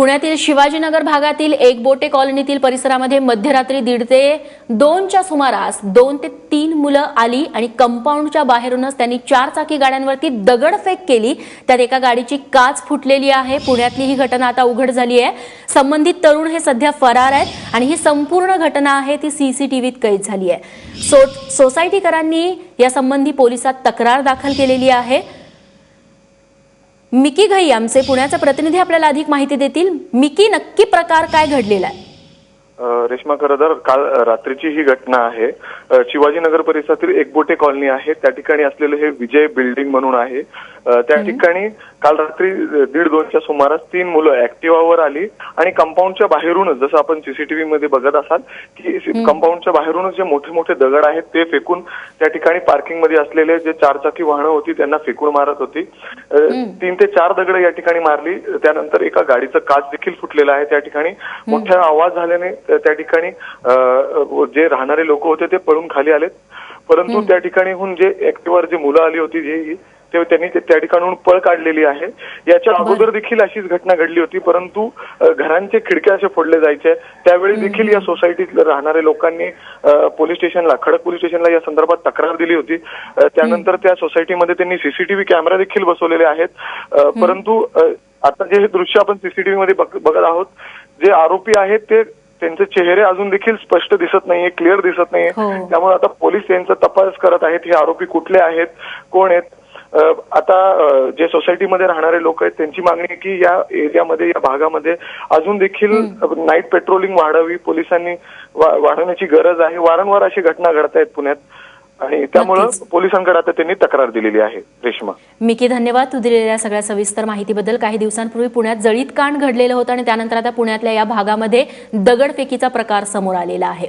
पुण्यातील शिवाजीनगर भागातील एक बोटे कॉलनीतील परिसरामध्ये मध्यरात्री दीड ते दोनच्या सुमारास दोन ते तीन मुलं आली आणि कंपाऊंडच्या बाहेरूनच त्यांनी चार चाकी गाड्यांवरती दगडफेक केली. त्यात एका गाडीची काच फुटलेली आहे. पुण्यातली ही घटना आता उघड झाली आहे संबंधित तरुण हे सध्या फरार आहेत आणि ही संपूर्ण घटना आहे ती सीसीटीव्हीत कैद झाली आहे सो सोसायटीकरांनी यासंबंधी पोलिसात तक्रार दाखल केलेली आहे. मिकी घई आमचे पुण्याचे प्रतिनिधी आपल्याला अधिक माहिती देतील. मिकी नक्की प्रकार काय घडलेला आहे? रेश्मा खरं काल रात्रीची ही घटना आहे. शिवाजीनगर परिसरातील एकबोटे कॉलनी आहे. त्या ठिकाणी असलेलं हे विजय बिल्डिंग म्हणून आहे. त्या ठिकाणी काल रात्री दीड दोनच्या सुमारास तीन मुलं ऍक्टिव्हावर आली आणि कंपाऊंडच्या बाहेरूनच जसं आपण सीसीटीव्ही मध्ये बघत असाल की कंपाऊंडच्या बाहेरूनच जे मोठे मोठे दगड आहेत ते फेकून त्या ठिकाणी पार्किंगमध्ये असलेले जे चारचाकी वाहनं होती त्यांना फेकून मारत होती. तीन ते चार दगड या ठिकाणी मारली. त्यानंतर एका गाडीचं काच देखील फुटलेलं आहे त्या ठिकाणी. मोठा आवाज झाल्याने त्या ठिकाणी जे राहणारे लोक होते ते पळून खाली आलेत. परंतु त्या ठिकाणीहून जे ऍक्टिव्हवर जे मुलं आली होती जे ते त्यांनी त्या ठिकाणून पळ काढलेली आहे. याच्या अगोदर देखील अशीच घटना घडली होती परंतु घरांचे खिडके असे फोडले जायचे. त्यावेळी देखील या सोसायटीत राहणाऱ्या लोकांनी पोलीस स्टेशनला खडक पोलीस स्टेशनला या संदर्भात तक्रार दिली होती. त्यानंतर त्या सोसायटीमध्ये त्यांनी सीसीटीव्ही कॅमेरा देखील बसवलेले आहेत. परंतु आता जे हे दृश्य आपण सीसीटीव्ही मध्ये बघ- बघत आहोत जे आरोपी आहेत ते त्यांचे चेहरे अजून देखील स्पष्ट दिसत नाहीये क्लिअर दिसत नाहीये. हो. त्यामुळे आता पोलीस यांचा तपास करत आहेत हे आरोपी कुठले आहेत कोण आहेत? आता जे सोसायटीमध्ये राहणारे लोक आहेत त्यांची मागणी आहे की या एरियामध्ये या भागामध्ये अजून देखील नाईट पेट्रोलिंग वाढावी पोलिसांनी वाढवण्याची गरज आहे. वारंवार अशी घटना घडत आहेत पुण्यात. आणि त्यामुळं. पोलिसांकडे आता त्यांनी तक्रार दिलेली आहे रेश्मा. मिकी धन्यवाद तू दिलेल्या सगळ्या सविस्तर माहितीबद्दल. काही दिवसांपूर्वी पुण्यात जळीत कांड घडलेलं होतं आणि त्यानंतर आता पुण्यातल्या या भागामध्ये दगडफेकीचा प्रकार समोर आलेला आहे.